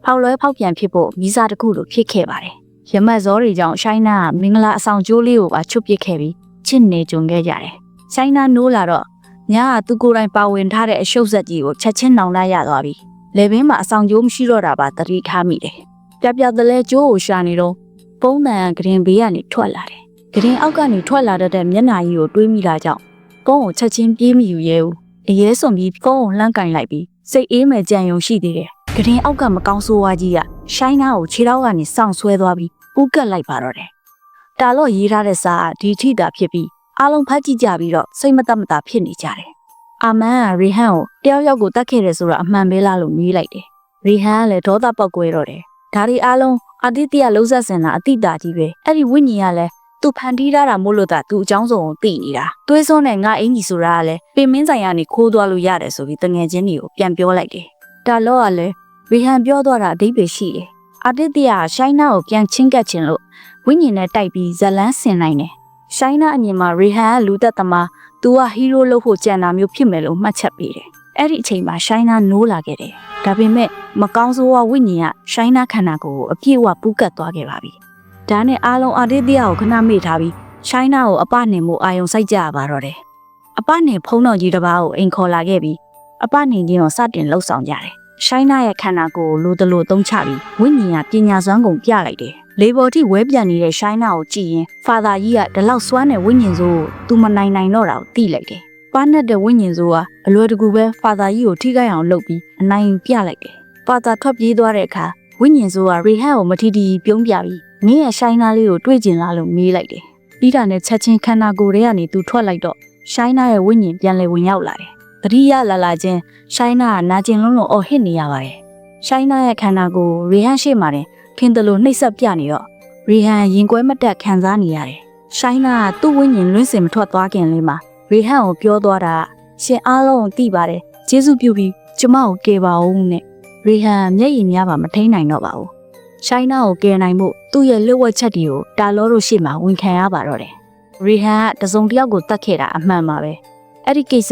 ဖောက်လွဲဖောက်ပြန်ဖြစ်ဖို့မိစားတစ်ခုလိုဖြစ်ခဲ့ပါတယ်။ရမတ်ဇောတွေကြောင့်ရှိုင်းနာကမင်္ဂလာအဆောင်ကျိုးလေးကိုပါချွတ်ပစ်ခဲ့ပြီးချစ်နေကြုံခဲ့ကြတယ်။ရှိုင်းနာနိုးလာတော့ညာကသူကိုယ်တိုင်ပါဝင်ထားတဲ့အရှုပ်ဆက်ကြီးကိုချက်ချင်းနှောင်လိုက်ရသွားပြီ။ လေဘင်းမှာအဆောင်ကျိုးမရှိတော့တာပါတတိထားမိတယ်။ပြပြတလဲကျိုးကိုရှာနေတော့ပုံးတန်ကရင်ဘေးကနေထွက်လာတယ်။ကရင်အောက်ကနေထွက်လာတဲ့မျက်နှာကြီးကိုတွေးမိလာကြောင်းကုန်းကိုချက်ချင်းပြေးမိယူရဲဦး။အရေးစွန်ပြီးကုန်းကိုလှမ်းကင်လိုက်ပြီးစိတ်အေးမဲ့ကြံယုံရှိသေးတယ်။ကရင်အောက်ကမကောင်းဆိုးဝါးကြီးကရှိုင်းနာကိုခြေထောက်ကနေစောင့်ဆွဲသွားပြီးပူးကတ်လိုက်ပါတော့တယ်။တာလော့ရေးထားတဲ့စာကဒီထိတာဖြစ်ပြီးအားလုံးဖတ်ကြည့်ကြပြီးတော့စိတ်မသက်မသာဖြစ်နေကြတယ်။ အာမန်ကရီဟန်ကိုတယောက်ယောက်ကိုတတ်ခဲ့တယ်ဆိုတာအမှန်ပဲလားလို့မေးလိုက်တယ်။ရီဟန်ကလည်းဒေါသပောက်ကွဲတော့တယ်။ဒါဒီအားလုံးအာတိတရလုံးဆက်စင်တာအတိတာကြီးပဲ။အဲ့ဒီဝိညာဉ်ကလည်းသူဖန်တီးထားတာမို့လို့သာသူအကြောင်းစုံကိုသိနေတာ။သွေးစွန်းနဲ့ငါအင်ကြီးဆိုတာကလည်းပင်မင်းဆိုင်ကနေခိုးသွားလို့ရတယ်ဆိုပြီးတငယ်ချင်းတွေကိုပြန်ပြောလိုက်တယ်။ဒါလောကလည်းရီဟန်ပြောသွားတာအဓိပ္ပာယ်ရှိတယ်။အာတိတရကရှိုင်းနာကိုပြန်ချင်းကပ်ခြင်းလို့ဝိညာဉ်နဲ့တိုက်ပြီးဇလန်းဆင်နိုင်တယ်။ ရှိုင်းနာအမြင်မှာရီဟန်ကလူသက်သမားသူကဟီးရိုးလို့ဖို့ကြံတာမျိုးဖြစ်မယ်လို့မှတ်ချက်ပေးတယ်။အဲ့ဒီအချိန်မှာရှိုင်းနာနိုးလာခဲ့တယ်။ဒါပေမဲ့မကောင်းဆိုးဝဝိညာဉ်ကရှိုင်းနာခန္ဓာကိုယ်ကိုအပြည့်အဝပူးကတ်သွားခဲ့ပါပြီ။ဒါနဲ့အားလုံးအာတိတရကိုခဏမေ့ထားပြီးရှိုင်းနာကိုအပနှင်မှုအာယုံစိုက်ကြရပါတော့တယ်။အပနှင်ဖုံးတော်ကြီးတစ်ပါးကိုအိမ်ခေါ်လာခဲ့ပြီးအပနှင်ချင်းကိုစတင်လှုပ်ဆောင်ကြတယ်။ရှိုင်းနာရဲ့ခန္ဓာကိုယ်ကိုလိုတလိုသုံးချပြီးဝိညာဉ်ကပညာစွမ်းကုန်ပြလိုက်တယ်။ လေပေါ်ထိဝဲပြန်နေတဲ့ရှိုင်းနာကိုကြည့်ရင်ဖာသာကြီးကဒီလောက်စွမ်းတဲ့ဝိညာဉ်စိုးကိုသူမနိုင်နိုင်တော့တာကိုသိလိုက်တယ်။ပါနဲ့တဲ့ဝိညာဉ်စိုးကအလွယ်တကူပဲဖာသာကြီးကိုထိခိုက်အောင်လုပ်ပြီးအနိုင်ယူပြလိုက်တယ်။ဖာသာထွက်ပြေးသွားတဲ့အခါဝိညာဉ်စိုးကရီဟန်ကိုမထီတီပြုံးပြပြီးမင်းရဲ့ရှိုင်းနာလေးကိုတွေ့ကျင်လားလို့မေးလိုက်တယ်။ပြီးတာနဲ့ချက်ချင်းခန္ဓာကိုယ်ထဲကနေသူထွက်လိုက်တော့ရှိုင်းနာရဲ့ဝိညာဉ်ပြန်လည်ဝင်ရောက်လာတယ်။တတိယလာလာချင်းရှိုင်းနာကနာကျင်လုံးလုံးအော်ဟစ်နေရပါတယ်။ရှိုင်းနာရဲ့ခန္ဓာကိုယ်ရီဟန်ရှိမှတင် ထင်တယ်လို့နှိပ်စက်ပြနေတော့ရီဟန်ရင်ကွဲမတက်ခံစားနေရတယ်။ရှိုင်းနာကသူ့ဝိညာဉ်လွင့်စင်မထွက်သွားခင်လေးမှာရီဟန်ကိုပြောသွားတာရှင်အားလုံးကိုသိပါတယ်။ကျေးဇူးပြုပြီးကျမကိုကယ်ပါဦးနဲ့ရီဟန်မျက်ရည်များပါမထိန်နိုင်တော့ပါဘူး။ရှိုင်းနာကိုကယ်နိုင်မှုသူ့ရဲ့လွတ်ဝက်ချက်တွေကိုတာလောတို့ရှေ့မှာဝန်ခံရပါတော့တယ်။ရီဟန်ကတစုံတစ်ယောက်ကိုတတ်ခဲ့တာအမှန်ပါပဲ။အဲ့ဒီကိစ္စ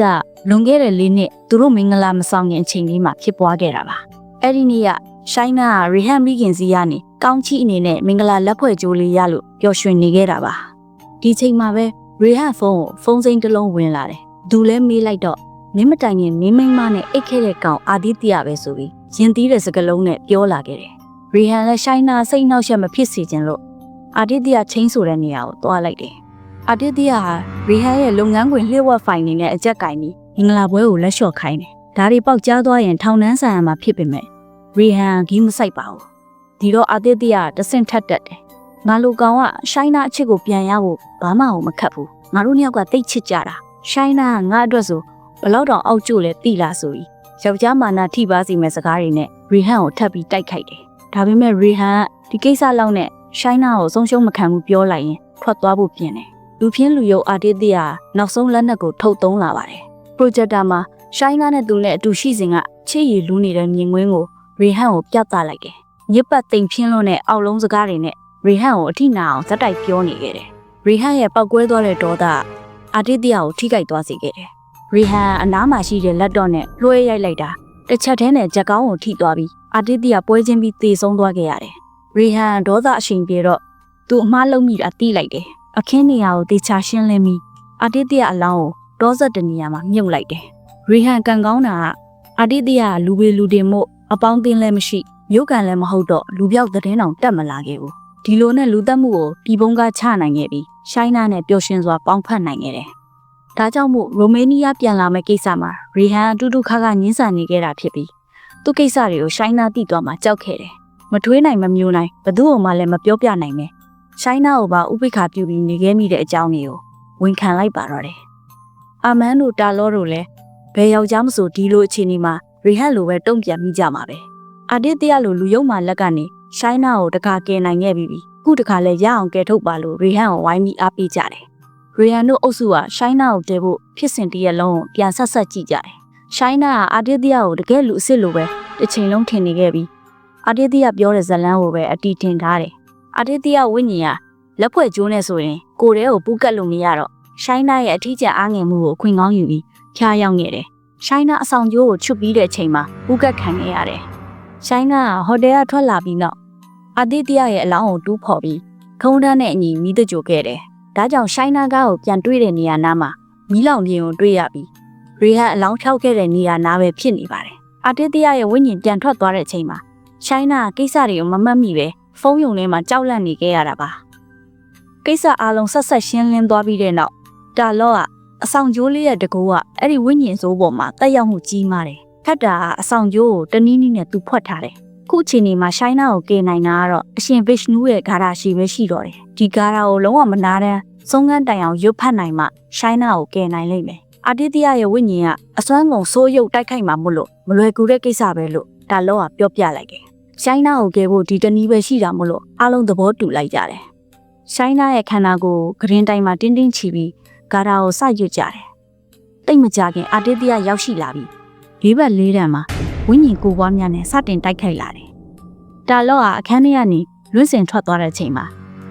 လွန်ခဲ့တဲ့လေးနှစ်သူတို့မင်္ဂလာမဆောင်ခင်အချိန်လေးမှာဖြစ်ပွားခဲ့တာပါ။အဲ့ဒီနေ့က ရှိုင်းနာကရီဟန်မိခင်စီကနေကောင်းချီအနေနဲ့မင်္ဂလာလက်ဖွဲ့ကြိုးလေးရလို့ပျော်ရွှင်နေခဲ့တာပါဒီချိန်မှာပဲရီဟန်ဖုန်းကိုဖုန်းစိမ်းတစ်လုံးဝင်လာတယ်သူလည်းမေးလိုက်တော့မင်းမတိုင်ခင်မင်းမိန်းမနဲ့အိတ်ခဲ့တဲ့ကောင်အာဒီတရပဲဆိုပြီးရင်သီးတဲ့စကလုံးနဲ့ပြောလာခဲ့တယ်ရီဟန်လည်းရှိုင်းနာစိတ်နှောက်ယှက်မဖြစ်စေချင်လို့အာတစ်တရချင်းဆိုတဲ့နေရာကိုသွားလိုက်တယ်အာတစ်တရဟာရီဟန်ရဲ့လုပ်ငန်းခွင်လျှို့ဝှက်ဖိုင်နေနဲ့အကြက်ကင်ပြီးမင်္ဂလာပွဲကိုလက်လျှော့ခိုင်းတယ်ဒါတွေပေါက်ကြားသွားရင်ထောင်နှန်းဆိုင်ရမှာဖြစ်ပေမဲ့ ရီဟန်ဂီးမဆိုင်ပါဘူးဒီတော့အာတစ်တရတဆင့်ထက်တက်တယ်ငါလူကောင်ကရှိုင်းနာအချစ်ကိုပြန်ရဖို့ဘာမှမခက်ဘူးငါတို့နှစ်ယောက်ကတိတ်ချစ်ကြတာရှိုင်းနာကငါအတွက်ဆိုဘယ်လောက်တောင်အောက်ကျို့လဲတိလားဆိုပြီးယောက်ျားမာနာထိပါစီမဲ့စကားတွေနဲ့ရီဟန်ကိုထပ်ပြီးတိုက်ခိုက်တယ်ဒါပေမဲ့ရီဟန်ကဒီကိစ္စလောက်နဲ့ရှိုင်းနာကိုဆုံးရှုံးမခံဘူးပြောလိုက်ရင်ထွက်သွားဖို့ပြင်တယ်လူပြင်းလူယုံအာတီတီယာနောက်ဆုံးလက်နက်ကိုထုတ်သုံးလာပါတယ်ပရိုဂျက်တာမှာရှိုင်းနာနဲ့သူနဲ့အတူရှိစဉ်ကချစ်ရည်လူနေတဲ့မြင်ကွင်းကို ရီဟန်ကိုပြသလိုက်တယ်ညစ်ပတ်တိမ်ဖြင်းလို့နဲ့အောက်လုံးစကားတွေနဲ့ရီဟန်ကိုအထိနာအောင်ဇက်တိုက်ပြောနေခဲ့တယ်ရီဟန်ရဲ့ပောက်ကွဲသွားတဲ့ဒေါသအာတီတီယာကိုထိခိုက်သွားစေခဲ့တယ်ရီဟန်အနားမှာရှိတဲ့လက်တော့နဲ့လွှဲရိုက်လိုက်တာတစ်ချက်တည်းနဲ့ချက်ကောင်းကိုထိသွားပြီးအာတီတီယာပွဲချင်းပြီးသေဆုံးသွားခဲ့ရတယ်ရီဟန်ဒေါသအရှိန်ပြေတော့သူ့အမားလုံးမိတာတိလိုက်တယ်အခင်းနေရာကိုတေချာရှင်းလင်းပြီးအာတီတီယာအလောင်းကိုဒေါဇက်တနေရာမှာမြုပ်လိုက်တယ်ရီဟန်ကန်ကောင်းတာကအာတီတီယာလူပေလူတင်မို့ အပေါင်းတင်လည်းမရှိမြို့ကန်လည်းမဟုတ်တော့လူပြောက်သတင်းတောင်တက်မလာခဲ့ဘူးဒီလိုနဲ့လူသက်မှုကိုပြည်ပုံကချနိုင်ခဲ့ပြီးရှိုင်းနာနဲ့ပျော်ရွှင်စွာပေါင်းဖက်နိုင်ခဲ့တယ်ဒါကြောင့်မို့ရိုမေးနီးယားပြန်လာမယ့်ကိစ္စမှာရီဟန်အတူတူခါခါညှင်းဆန်နေခဲ့တာဖြစ်ပြီးသူ့ကိစ္စတွေကိုရှိုင်းနာတိသွားမှကြောက်ခဲ့တယ်မထွေးနိုင်မမျိုးနိုင်ဘသူ့မှလည်းမပြောပြနိုင်ပဲရှိုင်းနာကိုပါဥပိ္ပခာပြုပြီးနေခဲ့မိတဲ့အကြောင်းတွေကိုဝန်ခံလိုက်ပါတော့တယ်အာမန်တို့တာလောတို့လည်းဘယ်ယောက်ျားမဆိုဒီလိုအခြေအနေမှာ ရီဟန်လိုပဲတုံ့ပြန်မိကြမှာပဲအာတစ်တရလိုလူယုံမှလက်ကနေရှိုင်းနာကိုတခါကယ်နိုင်ခဲ့ပြီးပြီခုတခါလဲရအောင်ကယ်ထုတ်ပါလို့ရီဟန်ကိုဝိုင်းပြီးအားပေးကြတယ်ရီဟန်တို့အုပ်စုကရှိုင်းနာကိုတဲဖို့ဖြစ်စဉ်တရက်လုံးကိုပြန်ဆက်ဆက်ကြည့်ကြတယ်ရှိုင်းနာကအာတစ်တရကိုတကယ်လူအစ်စ်လိုပဲတစ်ချိန်လုံးထင်နေခဲ့ပြီးအာတစ်တရပြောတဲ့ဇလန်းကိုပဲအတီးတင်ထားတယ်အာတစ်တရဝိညာဉ်ကလက်ဖွဲ့ကျိုးနေဆိုရင်ကိုယ်တည်းကိုပူးကတ်လို့မရတော့ရှိုင်းနာရဲ့အထီးကျန်အားငယ်မှုကိုအခွင့်ကောင်းယူပြီးဖျားရောက်နေတယ် ရှိုင်းနာအဆောင်ကျိုးကိုချွတ်ပြီးတဲ့အချိန်မှာပူးကတ်ခံခဲ့ရတယ်ရှိုင်းနာကဟိုတယ်ကထွက်လာပြီးနောက်အာတစ်တရရဲ့အလောင်းကိုတူးဖော်ပြီးခုံးတန်းနဲ့အညီမိတကြိုခဲ့တယ်ဒါကြောင့်ရှိုင်းနာကားကိုပြန်တွေ့တဲ့နေရာနားမှာမီးလောင်ပြင်းကိုတွေ့ရပြီးရီဟန်အလောင်းဖြောက်ခဲ့တဲ့နေရာနားပဲဖြစ်နေပါတယ်အာတစ်တရရဲ့ဝိညာဉ်ပြန်ထွက်သွားတဲ့အချိန်မှာရှိုင်းနာကိစ္စတွေကိုမမှတ်မိပဲဖုန်းယုံထဲမှာကြောက်လန့်နေခဲ့ရတာပါကိစ္စအလုံးဆက်ဆက်ရှင်းလင်းသွားပြီးတဲ့နောက်တာလော့က အဆောင်ကျိုးလေးရဲ့တကူကအဲ့ဒီဝိညာဉ်စိုးပေါ်မှာတက်ရောက်မှုကြီးမားတယ်ခတ်တာကအဆောင်ကျိုးကိုတနည်းနည်းနဲ့သူဖွက်ထားတယ်ခုအချိန်ဒီမှာရှိုင်းနာကိုကယ်နိုင်တာကတော့အရှင်ဗစ်နူးရဲ့ဂါရာရှိပဲရှိတော့တယ်ဒီဂါရာကိုလုံးဝမနာတဲ့ဆုံးကန်းတိုင်အောင်ရွတ်ဖတ်နိုင်မှရှိုင်းနာကိုကယ်နိုင်လိမ့်မယ်အာတိတရရဲ့ဝိညာဉ်ကအစွမ်းကုန်စိုးရုပ်တိုက်ခိုက်မှာမို့လို့မလွယ်ကူတဲ့ကိစ္စပဲလို့ဒါလောကပြောပြလိုက်တယ်ရှိုင်းနာကိုကယ်ဖို့ဒီတနည်းပဲရှိတာမို့လို့အားလုံးသဘောတူလိုက်ကြတယ်ရှိုင်းနာရဲ့ခန္ဓာကိုယ်ဂရင်တိုင်မှာတင်းတင်းချီပြီး ဂါရာကိုစရွတ်ကြတယ်တိတ်မကြခင်အာတိတရရောက်ရှိလာပြီးလေးဘက်လေးတန်မှာဝိညာဉ်ကိုပွားများနဲ့စတင်တိုက်ခိုက်လာတယ်တာလော့ဟာအခန်းထဲကနေလွင့်စင်ထွက်သွားတဲ့ချိန်မှာ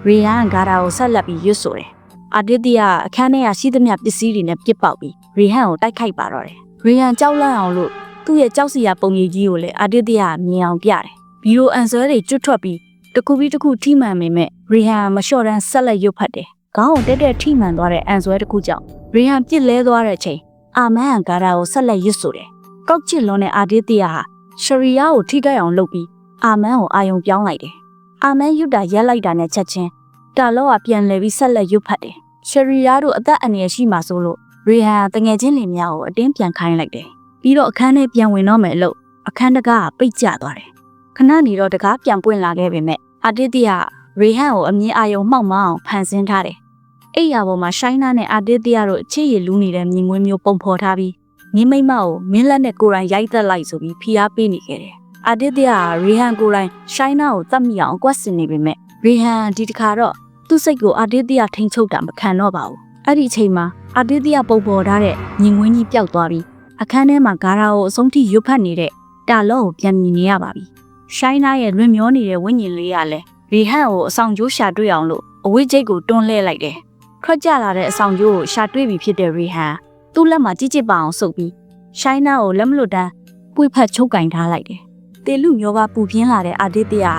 ရီယန်ဂါရာကိုဆက်လက်ပြီးရွတ်ဆိုတယ်။အာတစ်တရအခန်းထဲကရှိသမျှပစ္စည်းတွေနဲ့ပြစ်ပေါက်ပြီးရီဟန်ကိုတိုက်ခိုက်ပါတော့တယ်။ရီဟန်ကြောက်လန့်အောင်လို့သူ့ရဲ့ကြောက်စရာပုံရိပ်ကြီးကိုလည်းအာတစ်တရမြင်အောင်ပြတယ်။ဗီဒီယိုအန်ဆွဲတွေကျွတ်ထွက်ပြီးတစ်ခုပြီးတစ်ခုထိမှန်ပေမဲ့ရီဟန်မလျှော့တန်းဆက်လက်ရွတ်ဖတ်တယ်။ ခေါင်းကိုတက်တက်ထိမှန်သွားတဲ့အန်ဆွဲတစ်ခုကြောင့်ရီဟန်ပြစ်လဲသွားတဲ့ချိန်အာမန်ဂါရာကိုဆက်လက်ရွတ်ဆိုတယ်။ကောက်ချစ်လွန်တဲ့အာတစ်တရဟာရှရီယာကိုထိခိုက်အောင်လုပ်ပြီးအာမန်ကိုအာယုံပြောင်းလိုက်တယ်။အာမန်ရွတ်တာရက်လိုက်တာနဲ့ချက်ချင်းတာလောကပြန်လဲပြီးဆက်လက်ရွတ်ဖတ်တယ်။ရှရီယာတို့အသက်အန္တရာယ်ရှိမှဆိုလို့ရီဟန်တငယ်ချင်းလင်များကိုအတင်းပြန်ခိုင်းလိုက်တယ်။ပြီးတော့အခန်းထဲပြန်ဝင်တော့မယ်လို့အခန်းတကားကပိတ်ကျသွားတယ်။ခဏနေတော့တကားပြန်ပွင့်လာခဲ့ပေမဲ့အာတစ်တီက ရီဟန်ကိုအမြင်အာယုံမှောက်မအောင်ဖန်ဆင်းထားတယ်။အိယာပေါ်မှာရှိုင်းနာနဲ့အာတစ်တီကတို့အခြေရလူနေတဲ့မြင်ကွင်းမျိုးပုံဖော်ထားပြီးမြင်းမိမ့်မကိုမင်းလက်နဲ့ကိုယ်တိုင်ရိုက်သက်လိုက်ဆိုပြီးဖိအားပေးနေခဲ့တယ်။အာတစ်တီကရီဟန်ကိုယ်တိုင်ရှိုင်းနာကိုတတ်မိအောင်အကွက်ဆင်နေပေမဲ့ရီဟန်ဒီတခါတော့သူ့စိတ်ကိုအာတစ်တီကထိန်ချုပ်တာမခံတော့ပါဘူး။အဲ့ဒီအချိန်မှာအာတစ်တီကပုံပေါ်ထားတဲ့မြင်ကွင်းကြီးပျောက်သွားပြီးအခန်းထဲမှာဂါရာကိုအဆုံးထိရွတ်ဖတ်နေတဲ့တာလော့ကိုပြန်မြင်နေရပါပြီ။ရှိုင်းနာရဲ့လွင်မျောနေတဲ့ဝိညာဉ်လေးကလည်း ရီဟန်ကိုအဆောင်ကျိုးရှာတွေ့အောင်လို့အဝိဂျိတ်ကိုတွန်းလှဲလိုက်တယ်။ထွက်ကြလာတဲ့အဆောင်ကျိုးကိုရှာတွေ့ပြီဖြစ်တဲ့ရီဟန်သူ့လက်မှာကြည့်ကြည့်ပါအောင်စုပ်ပြီးရှိုင်းနာကိုလက်မလွတ်တမ်းပွေဖက်ချုပ်ကင်ထားလိုက်တယ်။တေလူမျိုးကပူပြင်းလာတဲ့အာဒစ်တယာ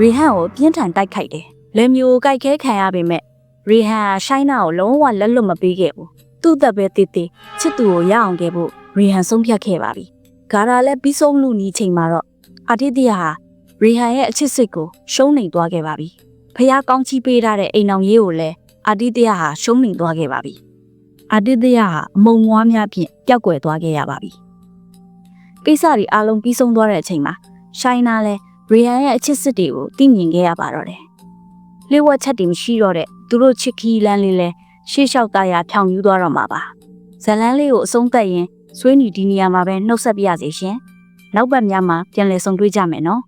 ရီဟန်ကိုပြင်းထန်တိုက်ခိုက်တယ်။လက်မျိုးကိုကြိုက်ခဲခံရပေမဲ့ရီဟန်ရှိုင်းနာကိုလုံးဝလက်လွတ်မပေးခဲ့ဘူး။သူ့သက်ပဲတည်တည်ချစ်သူကိုရအောင်ခဲ့ဖို့ရီဟန်ဆုံးဖြတ်ခဲ့ပါပြီ။ဂါရာလည်းပြီးဆုံးလူနီးချိန်မှာတော့အာဒစ်တယာဟာ ရီဟန်ရဲ့အချစ်စစ်ကိုရှုံးနိမ်သွားခဲ့ပါပြီဖះကောင်းချီးပေးထားတဲ့အိမ်အောင်ရေးကိုလည်းအာတိတယဟာရှုံးနိမ်သွားခဲ့ပါပြီအာတိတယဟာအမုံမွားများဖြင့်ပျောက်ကွယ်သွားခဲ့ရပါပြီကိစ္စတွေအလုံးပြီးဆုံးသွားတဲ့အချိန်မှာရှိုင်းနာလည်းရီဟန်ရဲ့အချစ်စစ်တွေကိုသိမြင်ခဲ့ရပါတော့တယ်လျှို့ဝှက်ချက်တွေမရှိတော့တဲ့သူတို့ချစ်ခီလန်းလေးလဲရှေ့လျှောက်သားရဖြောင်ယူသွားတော့မှာပါဇလန်းလေးကိုအဆုံးသတ်ရင်ဆွေးနွေးဒီနေရာမှာပဲနှုတ်ဆက်ပြရစီရှင်နောက်ပတ်များမှာပြန်လည်ဆုံတွေ့ကြမယ်နော်